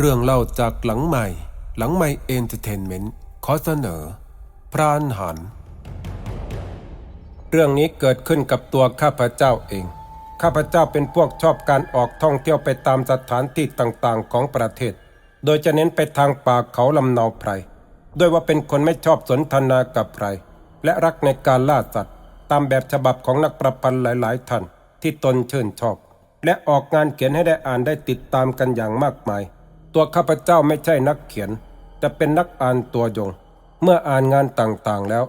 เรื่องเล่าจากหลังใหม่ หลังใหม่เอนเตอร์เทนเมนต์ขอเสนอ พรานหัน เรื่องนี้เกิดขึ้นกับตัวข้าพเจ้าเอง ข้าพเจ้าเป็นพวกชอบการออกท่องเที่ยวไปตามสถานที่ต่างๆของประเทศ โดยจะเน้นไปทางป่าเขาลำเนาไพรด้วยว่าเป็นคนไม่ชอบสนทนากับใคร และรักในการล่าสัตว์ ตามแบบฉบับของนักประพันธ์หลายๆท่านที่ตนชื่นชอบ และออกงานเขียนให้ได้อ่านได้ติดตามกันอย่างมากมาย ตัวข้าพเจ้าไม่ใช่นักเขียน แต่เป็นนักอ่านตัวยง เมื่ออ่านงานต่างๆแล้ว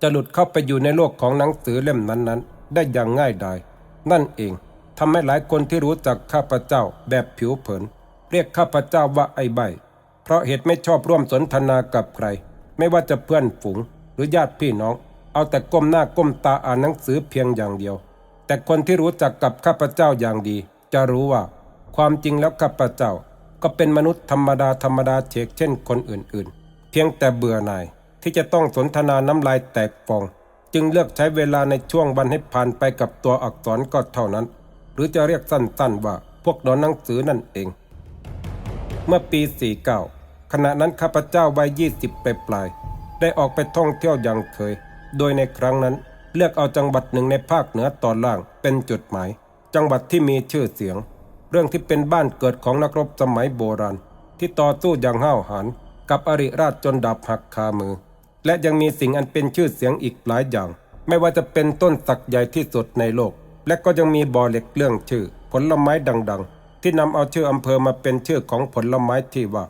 จะหลุดเข้าไปอยู่ในโลกของหนังสือเล่มนั้นๆ ได้อย่างง่ายดายนั่นเองทำให้หลายคนที่รู้จักข้าพเจ้าแบบผิวเผิน เรียกข้าพเจ้าว่าไอ้ใบ เพราะเหตุไม่ชอบร่วมสนทนากับใคร ไม่ว่าจะเพื่อนฝูงหรือญาติพี่น้อง เอาแต่ก้มหน้าก้มตาอ่านหนังสือเพียงอย่างเดียว แต่คนที่รู้จักกับข้าพเจ้าอย่างดี จะรู้ว่า ความจริงแล้วข้าพเจ้า ก็เป็นมนุษย์ธรรมดาธรรมดาเฉกเช่นคนอื่นๆ เพียงแต่เบื่อหน่ายที่จะต้องสนทนาน้ำลายแตกฟอง จึงเลือกใช้เวลาในช่วงวันให้ผ่านไปกับตัวอักษรก็เท่านั้น หรือจะเรียกสั้นๆว่าพวกนอนหนังสือนั่นเอง เมื่อปี 49 ขณะนั้นข้าพเจ้าวัย20ไปปลายๆได้ออกไปท่องเที่ยวอย่างเคย โดยในครั้งนั้นเลือกเอาจังหวัดหนึ่งในภาคเหนือตอนล่างเป็นจุดหมาย จังหวัดที่มีชื่อเสียง เรื่องที่เป็นบ้านเกิดของนักรบสมัยโบราณ ที่ต่อสู้อย่างห้าวหาญกับอริราชจนดาบหักคามือ และยังมีสิ่งอันเป็นชื่อเสียงอีกหลายอย่าง ไม่ว่าจะเป็นต้นสักใหญ่ที่สุดในโลก และก็ยังมีบ่อเหล็กเรื่องชื่อ ผลไม้ดังๆ ที่นำเอาชื่ออำเภอมาเป็นชื่อของผลไม้ที่ว่า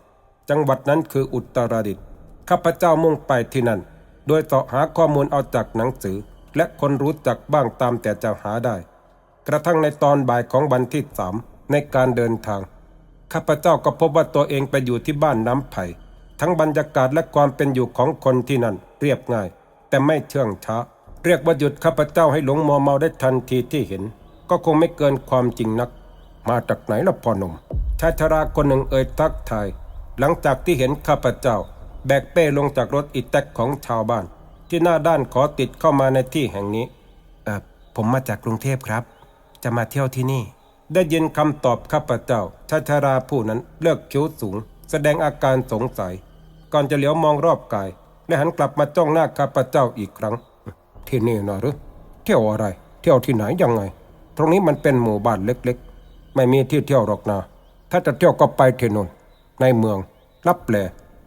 จังหวัดนั้นคืออุตรดิตถ์ข้าพเจ้ามุ่งไปที่นั่น โดยเสาะหาข้อมูลเอาจากหนังสือ และคนรู้จักบ้างตามแต่จะหาได้ กระทั่งในตอนบ่ายของวันที่สาม ในการเดินทาง ข้าพเจ้าก็พบว่าตัวเองไปอยู่ที่บ้านน้ำไผ่ ทั้งบรรยากาศและความเป็นอยู่ของคนที่นั่นเรียบง่าย แต่ไม่เชื่องช้า เรียกว่าหยุดข้าพเจ้าให้หลงมัวเมาได้ทันทีที่เห็น ก็คงไม่เกินความจริงนัก มาจากไหนล่ะพ่อหนุ่มชายชราคนหนึ่งเอ่ยทักทาย หลังจากที่เห็นข้าพเจ้า แบกเป้ลงจากรถอีแตกของชาวบ้าน ที่หน้าด้านขอติดเข้ามาในที่แห่งนี้เออผมมาจากกรุงเทพครับ จะมาเที่ยวที่นี่ ได้ยินคำตอบข้าพเจ้าชายชราผู้นั้นเลือกคิ้วสูง แสดงอาการสงสัย ก่อนจะเหลียวมองรอบกาย และหันกลับมาจ้องหน้าข้าพเจ้าอีกครั้ง ที่นี่นะหรือเที่ยวอะไร เที่ยวที่ไหนยังไง ตรงนี้มันเป็นหมู่บ้านเล็กๆ ไม่มีที่เที่ยวหรอกนะถ้าจะเที่ยวก็ไปที่นนในเมือง รับแล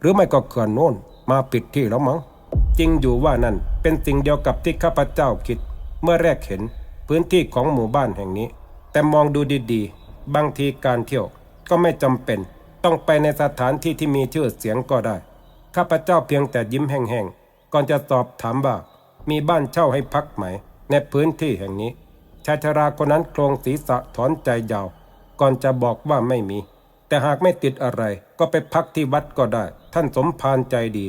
หรือไม่ก็เขื่อนโน่นมาปิดที่แล้วมั้งจริงอยู่ว่านั่นเป็นสิ่งเดียวกับที่ข้าพเจ้าคิด เมื่อแรกเห็นพื้นที่ของหมู่บ้านแห่งนี้ แต่มองดูดีๆ บางทีการเที่ยวก็ไม่จำเป็น ต้องไปในสถานที่ที่มีชื่อเสียงก็ได้ ข้าพเจ้าเพียงแต่ยิ้มแห้งๆ ก่อนจะสอบถามว่ามีบ้านเช่าให้พักไหม ในพื้นที่แห่งนี้ ชายชราคนนั้นโครงศีรษะถอนใจยาว ก่อนจะบอกว่าไม่มี แต่หากไม่ติดอะไรก็ไปพักที่วัดก็ได้ ท่านสมภารใจดี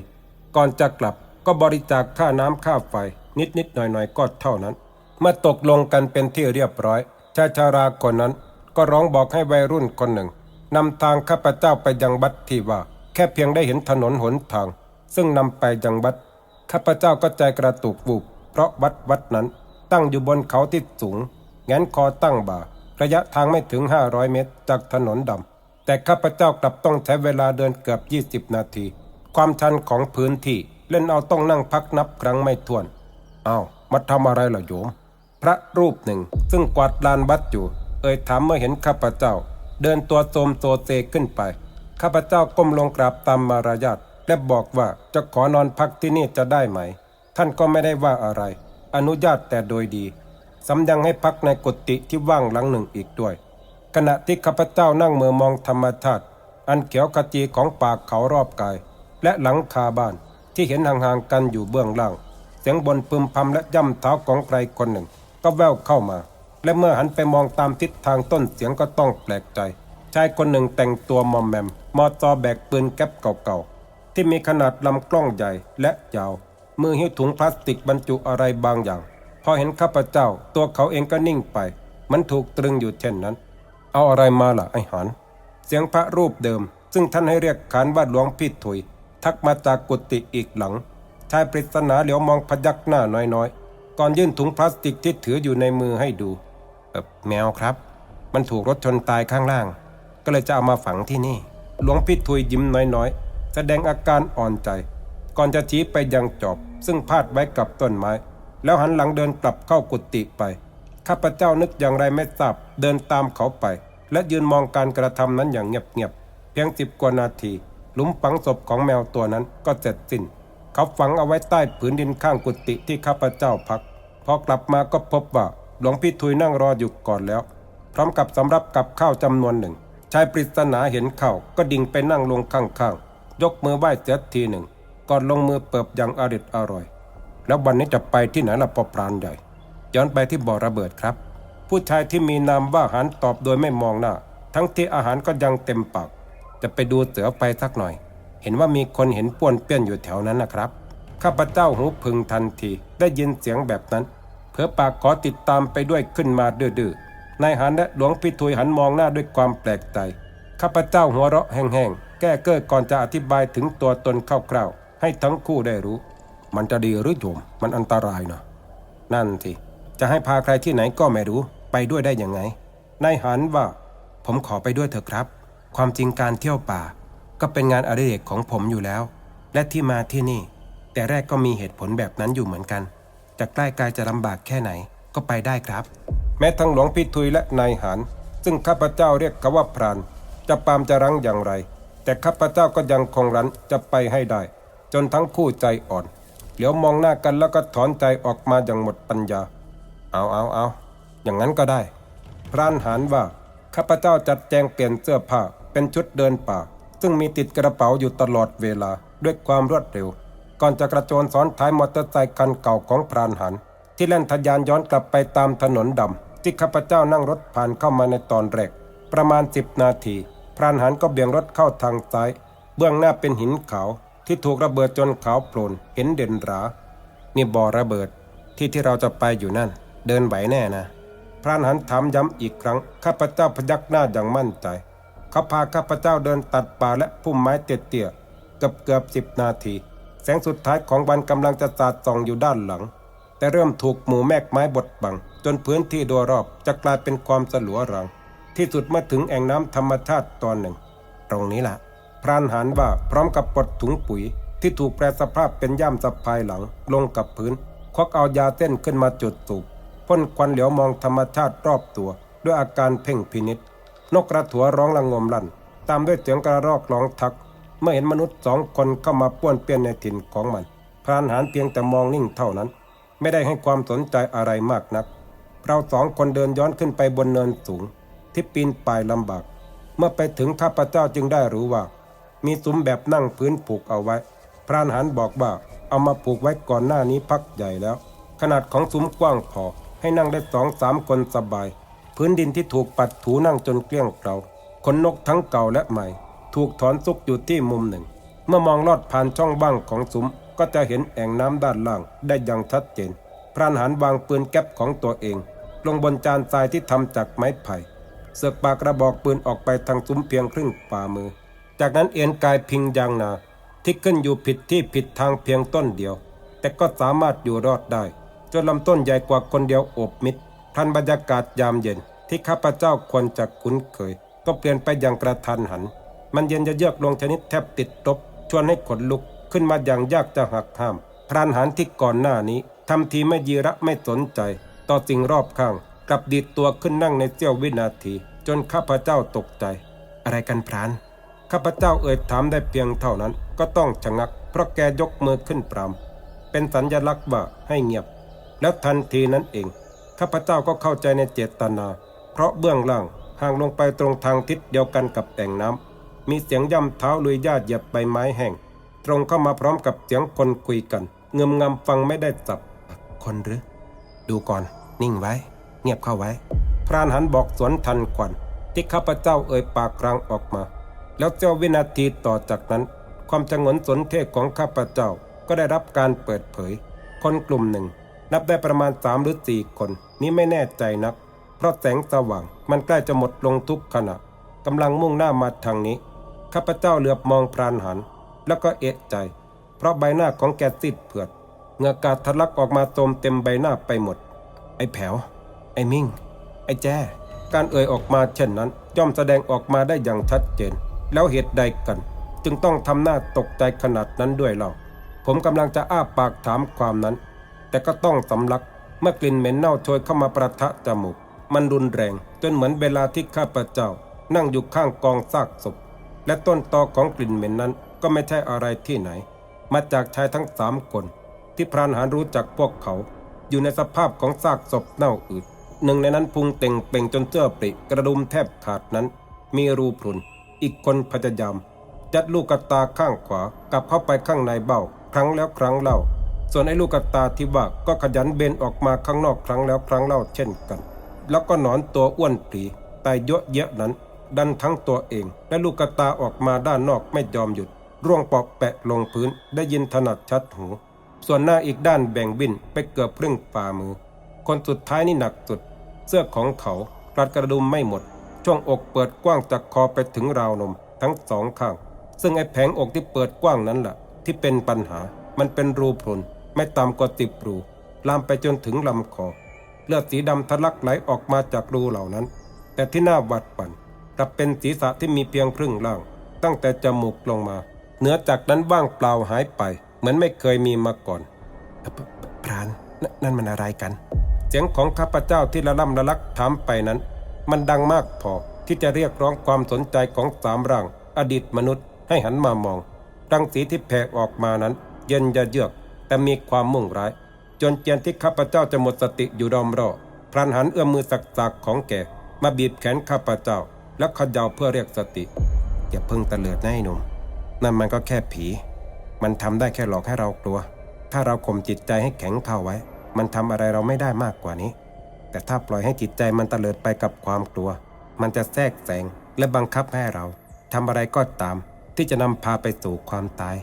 ก่อนจะกลับก็บริจาคค่าน้ำค่าไฟนิดๆหน่อยๆก็เท่านั้น เมื่อตกลงกันเป็นที่เรียบร้อย ชายชาราคนนั้น ก็ร้องบอกให้วัยรุ่นคนหนึ่งนำทางข้าพเจ้าไปยังวัดที่ว่า แค่เพียงได้เห็นถนนหนทาง ซึ่งนำไปยังวัดข้าพเจ้าก็ใจกระตุกวูบเพราะวัดวัดนั้น ตั้งอยู่บนเขาที่สูงแงนคอตั้งบ่าระยะทางไม่ถึง 500 เมตร จากถนนดำแต่ข้าพเจ้ากลับต้องใช้เวลาเดินเกือบ 20 นาที ความชันของพื้นที่เล่นเอาต้องนั่งพักนับครั้งไม่ถ้วนอ้าวมาทำอะไรล่ะโยม พระรูปหนึ่ง ซึ่งกวาดลานวัดอยู่ เอ่ยถามเมื่อเห็นข้าพเจ้า เดินตัวโทมโซเซขึ้นไป ข้าพเจ้าก้มลงกราบตามมารยาทและบอกว่าจะขอนอนพักที่นี่จะได้ไหม ท่านก็ไม่ได้ว่าอะไร อนุญาตแต่โดยดีสำยังให้พักในกุฏิที่ว่างหลังหนึ่งอีกด้วย ขณะที่ข้าพเจ้านั่งเมือมองธรรมชาติอันเขียวขจีของป่าเขารอบกาย และหลังคาบ้านที่เห็นห่างๆกันอยู่เบื้องล่าง เสียงบนพึมพำและย่ำเท้าของใครคนหนึ่ง ก็แววเข้ามา และเมื่อหันไปมองตามทิศทางต้นเสียงก็ต้องแปลกใจ ชายคนหนึ่งแต่งตัวมอมแมม มอตอแบกปืนแก๊ปเก่าๆ ที่มีขนาดลำกล้องใหญ่และยาว มือหิ้วถุงพลาสติกบรรจุอะไรบางอย่าง พอเห็นข้าพเจ้า ตัวเขาเองก็นิ่งไป มันถูกตรึงอยู่เช่นนั้น เอาอะไรมาล่ะไอหันเสียงพระรูปเดิม ซึ่งท่านให้เรียกขานว่าหลวงพี่ถุย ทักมาจากกุฏิอีกหลังชายปริศนาเหลียวมองพยักหน้าน้อยๆ ก่อนยื่นถุงพลาสติกที่ถืออยู่ในมือให้ดูเออแมวครับ มันถูกรถชนตายข้างล่าง ก็เลยจะเอามาฝังที่นี่ หลวงพี่ทุยยิ้มน้อยๆ แสดงอาการอ่อนใจ ก่อนจะชี้ไปยังจอบ ซึ่งพาดไว้กับต้นไม้ แล้วหันหลังเดินกลับเข้ากุฏิไป ข้าพเจ้านึกอย่างไรไม่ทราบเดินตามเขาไป และยืนมองการกระทำนั้นอย่างเงียบๆเพียงสิบกว่านาที หลุมฝังศพของแมวตัวนั้นก็เสร็จสิ้นเขาฝังเอาไว้ใต้ผืนดินข้างกุฏิที่ข้าพเจ้าพัก พอกลับมาก็พบว่าหลวงพี่ทุยนั่งรออยู่ก่อนแล้ว พร้อมกับสำรับกับข้าวจำนวนหนึ่งชายปริศนาเห็นเข้าก็ดิ่งไปนั่งลงข้างๆ ยกมือไหว้เสียทีหนึ่ง ก่อนลงมือเปิบอย่างอริดอร่อย แล้ววันนี้จะไปที่ไหนล่ะปอปรานใหญ่ ย้อนไปที่บ่อระเบิดครับ ผู้ชายที่มีนามว่าหันตอบโดยไม่มองหน้า ทั้งที่อาหารก็ยังเต็มปาก จะไปดูเสือไฟสักหน่อย เห็นว่ามีคนเห็นป้วนเปี้ยนอยู่แถวนั้นนะครับ ข้าพเจ้าหูพึงทันที ได้ยินเสียงแบบนั้นเพื่อปากขอติดตามไปด้วยขึ้นมาดื้อนายหันและหลวงพี่ทุยหันมองหน้าด้วยความแปลกใจ ข้าพเจ้าหัวเราะแห้งๆ แก้เก้อก่อนจะอธิบายถึงตัวตนคร่าวๆ ให้ทั้งคู่ได้รู้ มันจะดีหรือโยมมันอันตรายนะนั่นสิจะให้พาใครที่ไหนก็ไม่รู้ ไปด้วยได้ยังไง นายหันว่า ผมขอไปด้วยเถอะครับ ความจริงการเที่ยวป่า ก็เป็นงานอดิเรกของผมอยู่แล้ว และที่มาที่นี่ แต่แรกก็มีเหตุผลแบบนั้นอยู่เหมือนกัน จะใกล้กายจะลำบากแค่ไหนก็ไปได้ครับ แม้ทั้งหลวงพี่ทุยและนายหันซึ่งข้าพเจ้าเรียกเขาว่าพราน จะปามจะรั้งอย่างไร แต่ข้าพเจ้าก็ยังคงรั้นจะไปให้ได้ จนทั้งคู่ใจอ่อน เหลียวมองหน้ากันแล้วก็ถอนใจออกมาอย่างหมดปัญญา เอาเอาเอาอย่างนั้นก็ได้ พรานหานว่าข้าพเจ้าจัดแจงเปลี่ยนเสื้อผ้าเป็นชุดเดินป่า ซึ่งมีติดกระเป๋าอยู่ตลอดเวลาด้วยความรวดเร็ว ก่อนจะกระโจนซ้อนท้ายมอเตอร์ไซค์คันเก่าของพรานหัน ที่แล่นทะยานย้อนกลับไปตามถนนดำที่ข้าพเจ้านั่งรถผ่านเข้ามาในตอนแรก ประมาณสิบนาที พรานหันก็เบี่ยงรถเข้าทางซ้าย เบื้องหน้าเป็นหินขาว ที่ถูกระเบิดจนขาวโพลนเห็นเด่นหรา นี่บ่อระเบิด ที่ที่เราจะไปอยู่นั่น เดินไหวแน่นะพรานหันถามย้ำอีกครั้งข้าพเจ้าพยักหน้าอย่างมั่นใจเขาพาข้าพเจ้าเดินตัดป่าและพุ่มไม้เตี้ยๆเกือบเกือบสิบนาที แสงสุดท้ายของวันกำลังจะสาดส่องอยู่ด้านหลัง แต่เริ่มถูกหมู่แมกไม้บดบัง จนพื้นที่โดยรอบจะกลายเป็นความสลัวรัง ที่สุดเมื่อถึงแอ่งน้ำธรรมชาติตอนหนึ่ง ตรงนี้แหละพรานหันว่าพร้อมกับปลดถุงปุ๋ย ที่ถูกแปรสภาพเป็นย่ามสะพายหลัง ลงกับพื้นควักเอายาเส้นขึ้นมาจุดสูบพ่นควันเหลียวมองธรรมชาติรอบตัว ด้วยอาการเพ่งพินิษนกกระถัวร้องระงมลั่น ตามด้วยเสียงกระรอกร้องทัก เมื่อเห็นมนุษย์สองคนเข้ามาป้วนเปี้ยนในถิ่นของมันพรานหานเพียงแต่มองนิ่งเท่านั้น ไม่ได้ให้ความสนใจอะไรมากนัก เราสองคนเดินย้อนขึ้นไปบนเนินสูง ที่ปีนป่ายลำบาก เมื่อไปถึงข้าพเจ้าจึงได้รู้ว่า มีซุ้มแบบนั่งพื้นผูกเอาไว้ พรานหันบอกว่าเอามาผูกไว้ก่อนหน้านี้พักใหญ่แล้ว ขนาดของซุ้มกว้างพอให้นั่งได้สองสามคนสบาย พื้นดินที่ถูกปัดถูนั่งจนเกลี้ยงเกลาขนนกทั้งเก่าและใหม่ ถูกถอนซุกอยู่ที่มุมหนึ่ง เมื่อมองลอดผ่านช่องบ้างของซุ้มก็จะเห็นแอ่งน้ำด้านล่างได้อย่างชัดเจน พรานหันวางปืนแก๊ปของตัวเอง ลงบนจานทรายที่ทำจากไม้ไผ่เสือกปากกระบอกปืนออกไปทางซุ้มเพียงครึ่งฝ่ามือ จากนั้นเอ็นกายพิงยางนาที่ขึ้นอยู่ผิดที่ผิดทางเพียงต้นเดียว แต่ก็สามารถอยู่รอดได้ จนลำต้นใหญ่กว่าคนเดียวโอบมิดทันบรรยากาศยามเย็นที่ข้าพเจ้าควรจะคุ้นเคย ก็เปลี่ยนไปอย่างกระทันหัน มันเย็นจะเยือกลงชนิดแทบติดตบชวนให้ขนลุกขึ้นมาอย่างยากจะหักห้าม พรานหันที่ก่อนหน้านี้ทำทีไม่ยีระไม่สนใจ ต่อสิ่งรอบข้าง กลับดีดตัวขึ้นนั่งในเสี้ยววินาที จนข้าพเจ้าตกใจ อะไรกันพราน ข้าพเจ้าเอ่ยถามได้เพียงเท่านั้น ก็ต้องชะงัก เพราะแกยกมือขึ้นปรามเป็นสัญญลักษณ์ว่าให้เงียบ แล้วทันทีนั้นเอง ข้าพเจ้าก็เข้าใจในเจตนา เพราะเบื้องล่างห่างลงไปตรงทางทิศเดียวกันกับแอ่งน้ำ มีเสียงย่ำเท้าลุยหญ้าเหยียบใบไม้แห้ง ตรงเข้ามาพร้อมกับเสียงคนคุยกันเงืมงำฟังไม่ได้สับ คนหรือ ดูก่อน นิ่งไว้ เงียบเข้าไว้ พรานหันบอกสวนทันควันที่ข้าพเจ้าเอ่ยปากกลางออกมา แล้วเจ้าวินาทีต่อจากนั้น ความชงนสนเทศของข้าพเจ้าก็ได้รับการเปิดเผย คนกลุ่มหนึ่ง นับได้ประมาณสามหรือสี่คน นี้ไม่แน่ใจนัก เพราะแสงสว่างมันใกล้จะหมดลงทุกขณะกำลังมุ่งหน้ามาทางนี้ ข้าพเจ้าเหลือบมองพรานหัน แล้วก็เอะใจ เพราะใบหน้าของแกซีดเผือดเหงือกาดทะลักออกมาโตมเต็มใบหน้าไปหมด ไอ้แผว ไอ้มิ่ง ไอ้แจ้ การเอ่ยออกมาเช่นนั้น ย่อมแสดงออกมาได้อย่างชัดเจน แล้วเหตุใดกัน จึงต้องทำหน้าตกใจขนาดนั้นด้วยเล่าผมกำลังจะอ้าปากถามความนั้น แต่ก็ต้องสำลักเมื่อกลิ่นเหม็นเน่าโชยเข้ามาประทะจมูก มันรุนแรง จนเหมือนเวลาที่ข้าพเจ้า นั่งอยู่ข้างกองซากศพ และต้นตอของกลิ่นเหม็นนั้นก็ไม่ใช่อะไรที่ไหน มาจากชายทั้งสามคน ที่พรานหารรู้จักพวกเขา อยู่ในสภาพของซากศพเน่าอืดหนึ่งในนั้นพุงเต่งเป่งจนเสื้อปริกระดุมแทบขาดนั้น มีรูพรุน อีกคนพยายามยัดลูกกระตาข้างขวากลับเข้าไปข้างในเบ้า ครั้งแล้วครั้งเล่า ส่วนไอ้ลูกกระตาที่ว่าก็ขยันเบนออกมาข้างนอกครั้งแล้วครั้งเล่าเช่นกัน แล้วก็หนอนตัวอ้วนปรีแต่เยอะเยะนั้น ดันทั้งตัวเอง และลูกกระตาออกมาด้านนอกไม่ยอมหยุด ร่วงปาะแปะลงพื้นได้ยินถนัดชัดหู ส่วนหน้าอีกด้านแบ่งบินไปเกือบครึ่งฝ่ามือ คนสุดท้ายนี่หนักสุด เสื้อของเขากรัดกระดุมไม่หมด ช่วงอกเปิดกว้างจากคอไปถึงราวนมทั้งสองข้าง ซึ่งไอ้แผงอกที่เปิดกว้างนั้นแหละที่เป็นปัญหา มันเป็นรูพรุนไม่ต่ำกว่าติบรูลามไปจนถึงลำคอเลือดสีดำทะลักไหลออกมาจากรูเหล่านั้น แต่ที่น่าหวัดปั่น กลับเป็นศีรษะที่มีเพียงครึ่งล่าง ตั้งแต่จมูกลงมา เหนือจากนั้นว่างเปล่าหายไป เหมือนไม่เคยมีมาก่อนพรานนนั่นมันอะไรกัน เสียงของข้าพเจ้าที่ละล่ำละลักถามไปนั้น มันดังมากพอที่จะเรียกร้องความสนใจของสามร่าง อดีตมนุษย์ให้หันมามอง รังสีที่แผ่ออกมานั้น เย็นยะเยือก แต่มีความมุ่งร้าย จนเจียนที่ข้าพเจ้าจะหมดสติอยู่รอมรอพรานหันเอื้อมมือสักๆของแกมาบีบแขนข้าพเจ้า แล้วเขย่าเพื่อเรียกสติ อย่าเพิ่งตะเลิดนะไอ้หนุ่มนั่นมันก็แค่ผี มันทำได้แค่หลอกให้เรากลัว ถ้าเราข่มจิตใจให้แข็งเข้าไว้ มันทำอะไรเราไม่ได้มากกว่านี้ แต่ถ้าปล่อยให้จิตใจมันตะเลิดไปกับความกลัว มันจะแทรกแซงและบังคับให้เราทำอะไรก็ตาม ที่จะนำพาไปสู่ความตาย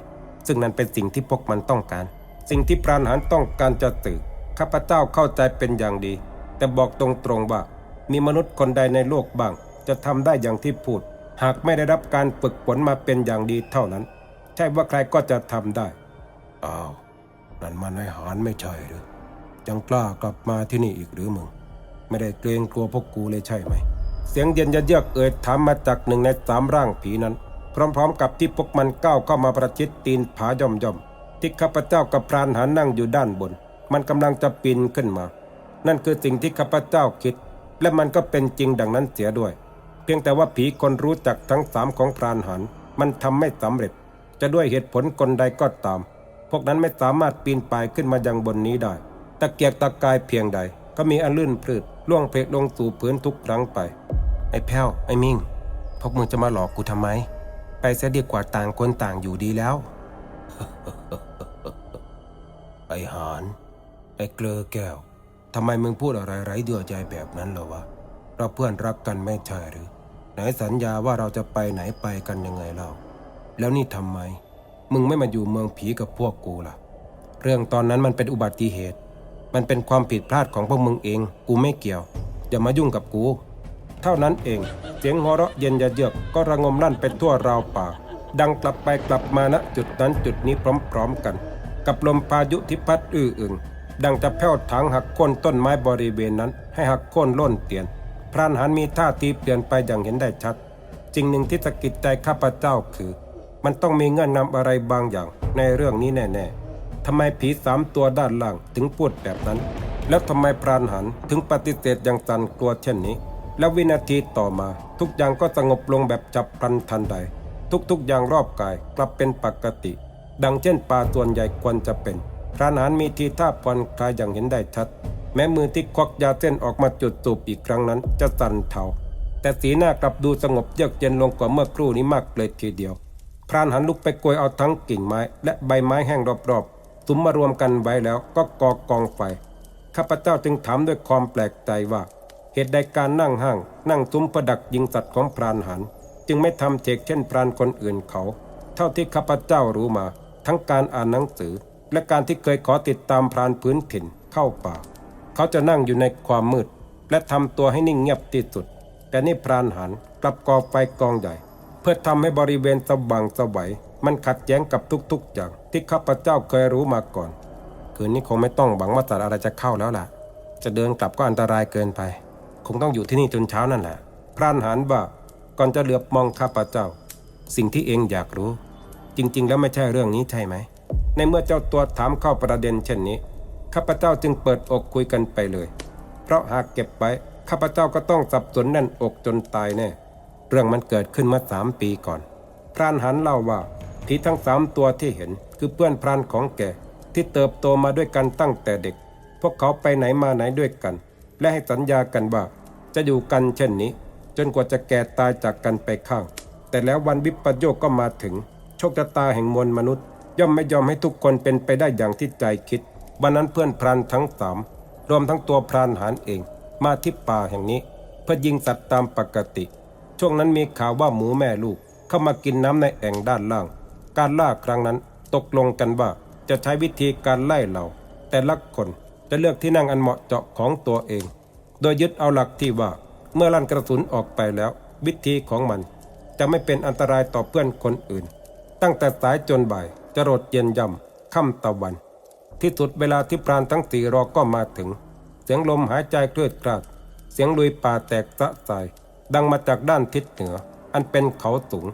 ซึ่งนั่นเป็นสิ่งที่พวกมันต้องการ สิ่งที่พรานหารต้องการจะสื่อข้าพเจ้าเข้าใจเป็นอย่างดี แต่บอกตรงๆว่ามีมนุษย์คนใดในโลกบ้าง จะทำได้อย่างที่พูด หากไม่ได้รับการฝึกฝนมาเป็นอย่างดีเท่านั้น ใช่ว่าใครก็จะทำได้อ้าวนั่นมันนายหารไม่ใช่หรือยังกล้ากลับมาที่นี่อีกหรือมึง ไม่ได้เกรงกลัวพวกกูเลยใช่ไหม เสียงเย็นยะเยือกเอ่ยถามมาจากหนึ่งในสามร่างผีนั้น พร้อมๆ กับที่พวกมันก้าวเข้ามาประชิดตีนผาย่อมย่อมๆที่ข้าพเจ้ากับพรานหานั่งอยู่ด้านบน มันกำลังจะปีนขึ้นมา นั่นคือสิ่งที่ข้าพเจ้าคิด และมันก็เป็นจริงดังนั้นเสียด้วย พียงแต่ว่าผีคนรู้จักทั้งสามของพรานหันมันทำไม่สำเร็จ จะด้วยเหตุผลกลใดก็ตาม พวกนั้นไม่สามารถปีนป่ายขึ้นมายังบนนี้ได้ ตะเกียกตะกายเพียงใด ก็มีอันลื่นพลืดล่วงเพลลงสู่พื้นทุกครั้งไป ไอ้แพ้วไอ้มิงพวกมึงจะมาหลอกกูทำไม ไปเสียดีกว่าต่างคนต่างอยู่ดีแล้ว ไอ้หานไอ้เกลือแก้วทำไมมึงพูดอะไรไร้เดือใจแบบนั้นเหรอวะเราเพื่อนรักกันไม่ใช่หรือ ไหนสัญญาว่าเราจะไปไหนไปกันยังไงเล่า แล้วนี่ทำไม มึงไม่มาอยู่เมืองผีกับพวกกูล่ะ เรื่องตอนนั้นมันเป็นอุบัติเหตุ มันเป็นความผิดพลาดของพวกมึงเอง กูไม่เกี่ยว อย่ามายุ่งกับกู เท่านั้นเอง เสียงหัวเราะเย็นยะเยือกก็ระงมลั่นไปทั่วราวป่า ดังกลับไปกลับมาณจุดนั้นจุดนี้พร้อมๆกัน กับลมพายุที่พัดอื้ออึงดังจะแผ่วถางหักโค่นต้นไม้บริเวณนั้น ให้หักโค่นล่นเตียน พรานหันมีท่าทีเปลี่ยนไปอย่างเห็นได้ชัดจริงหนึ่งที่สะกิดใจข้าพเจ้าคือ มันต้องมีเงื่อนงำอะไรบางอย่างในเรื่องนี้แน่ๆทำไมผีสามตัวด้านล่างถึงพูดแบบนั้น แล้วทำไมพรานหันถึงปฏิเสธอย่างสั่นกลัวเช่นนี้ แล้ววินาทีต่อมา ทุกอย่างก็สงบลงแบบจับพลันทันใด ทุกๆอย่างรอบกายกลับเป็นปกติ ดังเช่นปลาส่วใหญ่ควรจะเป็นพรานหารมีทีท่าผ่อนคลายอย่างเห็นได้ชัด แม้มือที่ควักยาเส้นออกมาจุดสูบอีกครั้งนั้นจะสั่นเทาแต่สีหน้ากลับดูสงบเยือกเย็นลงกว่าเมื่อครู่นี้มากเลยทีเดียว พรานหันลุกไปกวยเอาทั้งกิ่งไม้ และใบไม้แห้งรอบๆสุมมารวมกันไว้แล้วก็กอกกองไฟข้าพเจ้าจึงถามด้วยความแปลกใจว่า เหตุใดการนั่งห้าง นั่งซุ้มประดักยิงสัตว์ของพรานหัน จึงไม่ทำเจกเช่นพรานคนอื่นเขา เท่าที่ข้าพเจ้ารู้มา ทั้งการอ่านหนังสือ และการที่เคยขอติดตามพรานพื้นถิ่นเข้าป่า เขาจะนั่งอยู่ในความมืด และทำตัวให้นิ่งเงียบที่สุด แต่นี่พรานหันกลับก่อไฟกองใหญ่ เพื่อทำให้บริเวณสว่างสวัยมันขัดแย้งกับทุกๆอย่างที่ข้าพเจ้าเคยรู้มาก่อน คืนนี้คงไม่ต้องหวังว่าสัตว์อะไรจะเข้าแล้วล่ะ จะเดินกลับก็อันตรายเกินไป คงต้องอยู่ที่นี่จนเช้านั่นแหละ พรานหันว่าก่อนจะเหลือบมองข้าพเจ้า สิ่งที่เองอยากรู้ จริง ๆ แล้วไม่ใช่เรื่องนี้ใช่ไหม ในเมื่อเจ้าตัวถามเข้าประเด็นเช่นนี้ ข้าพเจ้าจึงเปิดอกคุยกันไปเลย เพราะหากเก็บไว้ข้าพเจ้าก็ต้องสับสนแน่นอกจนตายแน่ เรื่องมันเกิดขึ้นเมื่อสามปีก่อน พรานหันเล่าว่าผีทั้งสามตัวที่เห็นคือเพื่อนพรานของแกที่เติบโตมาด้วยกันตั้งแต่เด็ก พวกเขาไปไหนมาไหนด้วยกัน และให้สัญญากันว่า จะอยู่กันเช่นนี้ จนกว่าจะแก่ตายจากกันไปข้าง แต่แล้ววันวิปโยคก็มาถึง โชคชะตาแห่งมวลมนุษย์ ย่อมไม่ยอมให้ทุกคนเป็นไปได้อย่างที่ใจคิด วันนั้นเพื่อนพรานทั้งสามรวมทั้งตัวพรานหารเอง มาที่ป่าแห่งนี้ เพื่อยิงสัตว์ตามปกติ ช่วงนั้นมีข่าวว่าหมูแม่ลูกเข้ามากินน้ำในแอ่งด้านล่าง การล่าครั้งนั้นตกลงกันว่าจะใช้วิธีการไล่เหล่า แต่ละคนจะเลือกที่นั่งอันเหมาะเจาะของตัวเอง โดยยึดเอาหลักที่ว่าเมื่อลั่นกระสุนออกไปแล้ว วิธีของมัน จะไม่เป็นอันตรายต่อเพื่อนคนอื่น ตั้งแต่สายจนบ่ายจะรดเย็นย่ำค่ำตะวัน ที่สุดเวลาที่พรานทั้งสี่รอก็มาถึง เสียงลมหายใจเคลือดคลาด เสียงลุยป่าแตกสะสาย ดังมาจากด้านทิศเหนือ อันเป็นเขาสูง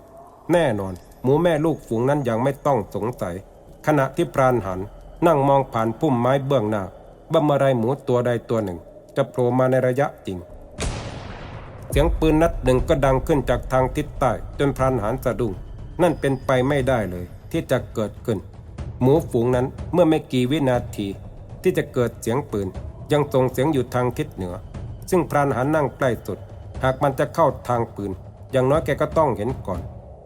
แน่นอน หมูแม่ลูกฝูงนั้นยังไม่ต้องสงสัย ขณะที่พรานหัน นั่งมองผ่านพุ่มไม้เบื้องหน้าบ่าอะไรหมูตัวใดตัวหนึ่ง จะโผล่มาในระยะจริง เสียงปืนนัดหนึ่งก็ดังขึ้นจากทางทิศใต้ จนพรานหารสะดุ้งนั่นเป็นไปไม่ได้เลยที่จะเกิดขึ้น หมูฝูงนั้นเมื่อไม่กี่วินาที ที่จะเกิดเสียงปืน ยังส่งเสียงอยู่ทางทิศเหนือ ซึ่งพรานหารนั่งใกล้สุด หากมันจะเข้าทางปืน อย่างน้อยแกก็ต้องเห็นก่อน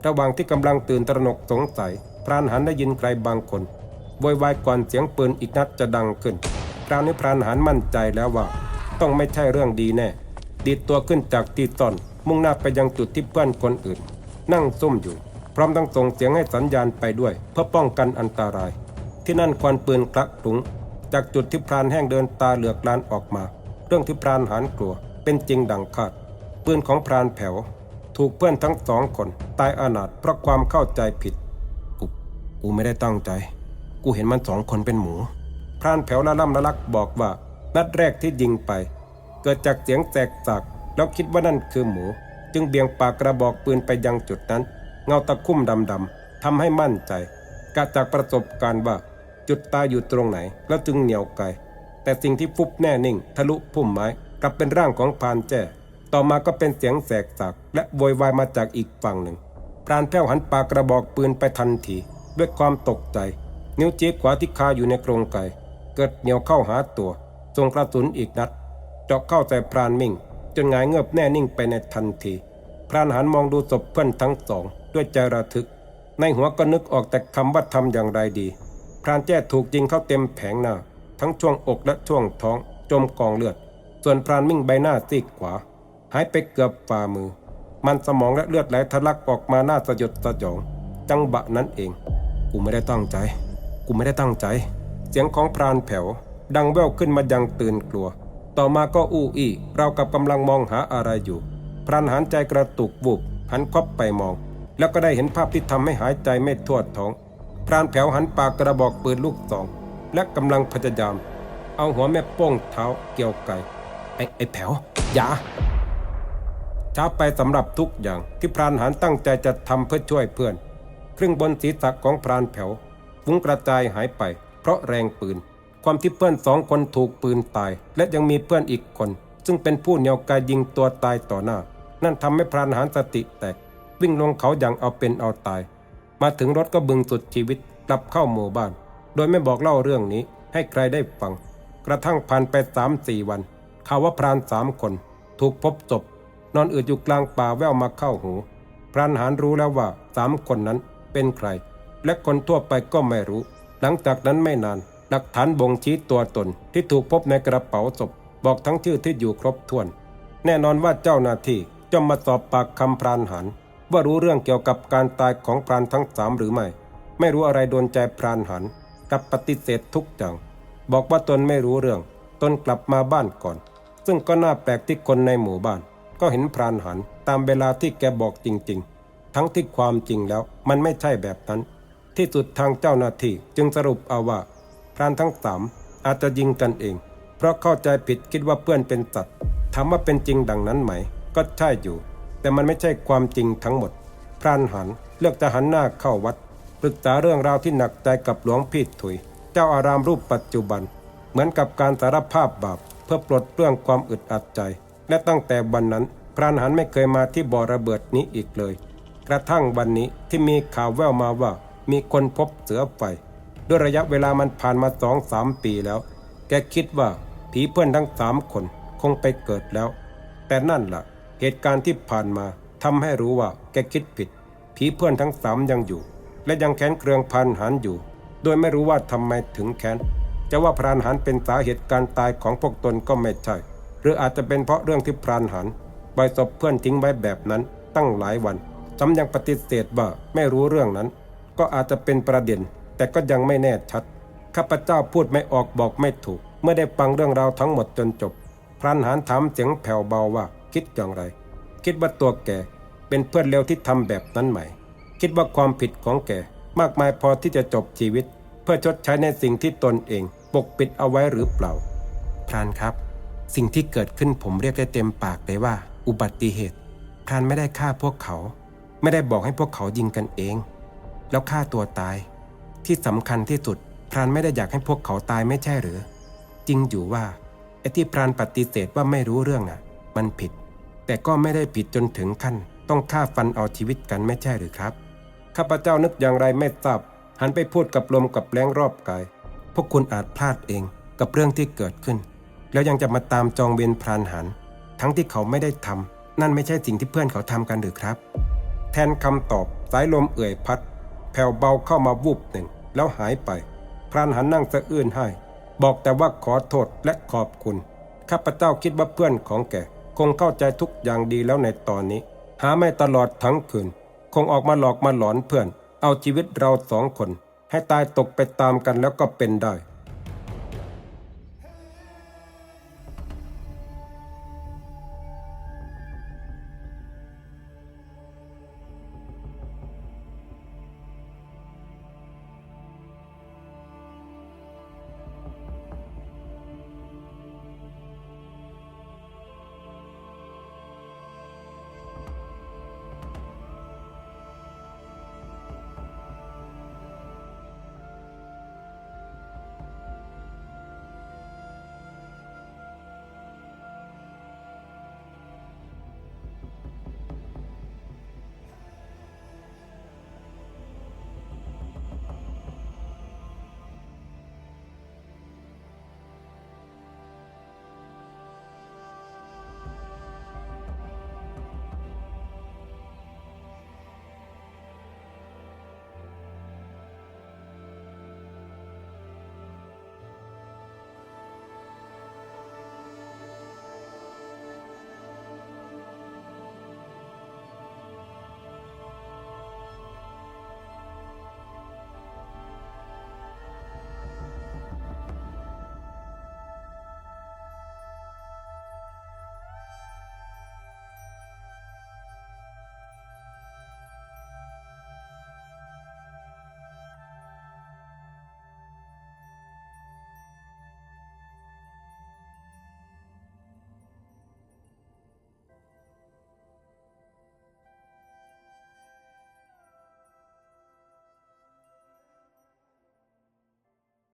ระหว่างที่กำลังตื่นตระหนกสงสัย พรานหันได้ยินใครบางคนโวยวายก่อนเสียงปืนอีกนัดจะดังขึ้นคราวนี้พรานหันมั่นใจแล้วว่า ต้องไม่ใช่เรื่องดีแน่ ดีดตัวขึ้นจากที่ต้นมุ่งหน้าไปยังจุดที่เพื่อนคนอื่น นั่งซุ่มอยู่ ร้อมทั้งส่งเสียงให้สัญญาณไปด้วย เพื่อป้องกันอันตราย ที่นั่นควันปืนคลักถุง จากจุดที่พรานแห้งเดินตาเหลือกลานออกมา เรื่องที่พรานหันกลัว เป็นจริงดังคาดปืนของพรานแผว ถูกเพื่อนทั้งสองคนตายอนาถเพราะความเข้าใจผิดกูกูไม่ได้ตั้งใจ กูเห็นมันสองคนเป็นหมู พรานแผวละล่ำละลักบอกว่านัดแรกที่ยิงไป เกิดจากเสียงแตกสักแล้วคิดว่านั่นคือหมู จึงเบี่ยงปากกระบอกปืนไปยังจุดนั้น เงาตะคุ่มดำๆทำให้มั่นใจกะจากประสบการณ์ว่าจุดตายอยู่ตรงไหน แล้วจึงเหนียวไกลแต่สิ่งที่ฟุบแน่นิ่ง ทะลุพุ่มไม้กลับเป็นร่างของพรานแจ้ ต่อมาก็เป็นเสียงแสกสักและโวยวายมาจากอีกฝั่งหนึ่งพรานแพ้วหันปากกระบอกปืนไปทันทีด้วยความตกใจ นิ้วจี๊ขวาที่คาอยู่ในโครงไก่เกิดเหนียวเข้าหาตัวส่งกระสุนอีกนัดเจาะเข้าใส่พรานมิ่ง จนหงายเงือบแน่นิ่งไปในทันที พรานหันมองดูศพเพื่อนทั้งสอง ด้วยใจระทึก ในหัวก็นึกออกแต่คำว่าทำอย่างไรดี พรานแจ้ถูกยิงเข้าเต็มแผงหน้า ทั้งช่วงอกและช่วงท้อง จมกองเลือด ส่วนพรานมิ่งใบหน้าซีกขวา หายไปเกือบฝ่ามือ มันสมองและเลือดไหลทะลักออกมาหน้าสยดสยอง จังบะนั้นเอง กูไม่ได้ตั้งใจ กูไม่ได้ตั้งใจ เสียงของพรานแผ่วดังแว่วขึ้นมายังตื่นกลัว ต่อมาก็อู้อี้เรากับกำลังมองหาอะไรอยู่พรานหันใจกระตุกวูบหันคบไปมอง แล้วก็ได้เห็นภาพที่ทำให้หายใจไม่ทั่วท้อง พรานแผวหันปากกระบอกปืนลูกสอง และกำลังพยายาม เอาหัวแม่โป้งเท้าเกี่ยวไก่ ไอ้ไอ้แผวอย่าช้าไปสำหรับทุกอย่างที่พรานหารตั้งใจจะทำเพื่อช่วยเพื่อน ครึ่งบนศีรษะของพรานแผวฟุ้งกระจายหายไป เพราะแรงปืน ความที่เพื่อนสองคนถูกปืนตาย และยังมีเพื่อนอีกคน ซึ่งเป็นผู้เหนี่ยวกายยิงตัวตายต่อหน้า นั่นทำให้พรานหารสติแตก วิ่งลงเขาอย่างเอาเป็นเอาตาย มาถึงรถก็บึงสุดชีวิตกลับเข้าหมู่บ้าน โดยไม่บอกเล่าเรื่องนี้ให้ใครได้ฟัง กระทั่งผ่านไปสามสี่วันข่าวว่าพรานสามคน ถูกพบศพนอนอืดอยู่กลางป่าแววมาเข้าหู พรานหารรู้แล้วว่าสามคนนั้นเป็นใคร และคนทั่วไปก็ไม่รู้ หลังจากนั้นไม่นาน หลักฐานบ่งชี้ตัวตนที่ถูกพบในกระเป๋าศพ บอกทั้งชื่อที่อยู่ครบถ้วน แน่นอนว่าเจ้าหน้าที่จะมาสอบปากคำพรานหาร ว่ารู้เรื่องเกี่ยวกับการตายของพรานทั้งสามหรือไม่ ไม่รู้อะไรโดนใจพรานหันกับปฏิเสธทุกอย่าง บอกว่าตนไม่รู้เรื่อง ตนกลับมาบ้านก่อน ซึ่งก็น่าแปลกที่คนในหมู่บ้าน ก็เห็นพรานหันตามเวลาที่แกบอกจริง ๆ ทั้งที่ความจริงแล้วมันไม่ใช่แบบนั้น ที่สุดทางเจ้าหน้าที่จึงสรุปเอาว่า พรานทั้งสามอาจจะยิงกันเอง เพราะเข้าใจผิดคิดว่าเพื่อนเป็นสัตว์ถามว่าเป็นจริงดังนั้นไหม ก็ใช่อยู่ แต่มันไม่ใช่ความจริงทั้งหมด พรานหันเลือกจะหันหน้าเข้าวัด ปรึกษาเรื่องราวที่หนักใจกับหลวงพี่ถุย เจ้าอารามรูปปัจจุบัน เหมือนกับการสารภาพบาป เพื่อปลดเปลื้องความอึดอัดใจ และตั้งแต่วันนั้น พรานหันไม่เคยมาที่บ่อระเบิดนี้อีกเลย กระทั่งวันนี้ที่มีข่าวแว่วมาว่า มีคนพบเสือไฟด้วยระยะเวลามันผ่านมาสองสามปีแล้ว แกคิดว่าผีเพื่อนทั้งสามคนคงไปเกิดแล้ว แต่นั่นล่ะ เหตุการณ์ที่ผ่านมาทำให้รู้ว่าแกคิดผิด ผีเพื่อนทั้งสามยังอยู่ และยังแค้นเคืองพันหันอยู่ โดยไม่รู้ว่าทำไมถึงแค้นจะว่าพรานหันเป็นสาเหตุการตายของพวกตนก็ไม่ใช่ หรืออาจจะเป็นเพราะเรื่องที่พรานหันปล่อยศพเพื่อนทิ้งไว้แบบนั้น ตั้งหลายวันซ้ำยังปฏิเสธว่าไม่รู้เรื่องนั้น ก็อาจจะเป็นประเด็น แต่ก็ยังไม่แน่ชัดข้าพเจ้าพูดไม่ออกบอกไม่ถูก เมื่อได้ฟังเรื่องราวทั้งหมดจนจบ พรานหานถามเสียงแผ่วเบาว่า คิดอย่างไร คิดว่าตัวแกเป็นเพื่อนเลวที่ทำแบบนั้นไหมคิดว่าความผิดของแกมากมายพอที่จะจบชีวิต เพื่อชดใช้ในสิ่งที่ตนเองปกปิดเอาไว้หรือเปล่า พรานครับ สิ่งที่เกิดขึ้นผมเรียกได้เต็มปากเลยว่า อุบัติเหตุ พรานไม่ได้ฆ่าพวกเขา ไม่ได้บอกให้พวกเขายิงกันเอง แล้วฆ่าตัวตาย ที่สำคัญที่สุด พรานไม่ได้อยากให้พวกเขาตายไม่ใช่หรือ จริงอยู่ว่าไอ้ที่พรานปฏิเสธว่าไม่รู้เรื่องน่ะ มันผิด แต่ก็ไม่ได้ผิดจนถึงขั้น ต้องฆ่าฟันเอาชีวิตกันไม่ใช่หรือครับ ข้าพเจ้านึกอย่างไรไม่ทราบ หันไปพูดกับลมกับแรงรอบกาย พวกคุณอาจพลาดเองกับเรื่องที่เกิดขึ้น แล้วยังจะมาตามจองเวรพรานหัน ทั้งที่เขาไม่ได้ทำนั่นไม่ใช่สิ่งที่เพื่อนเขาทำกันหรือครับ แทนคำตอบสายลมเอื่อยพัด แผ่วเบาเข้ามาวูบหนึ่ง แล้วหายไป พรานหันนั่งสะอื้นให้ บอกแต่ว่าขอโทษและขอบคุณ ข้าพเจ้าคิดว่าเพื่อนของแก คงเข้าใจทุกอย่างดีแล้วในตอนนี้ หาไม่ตลอดทั้งคืน คงออกมาหลอกมาหลอนเพื่อน เอาชีวิตเราสองคน ให้ตายตกไปตามกันแล้วก็เป็นได้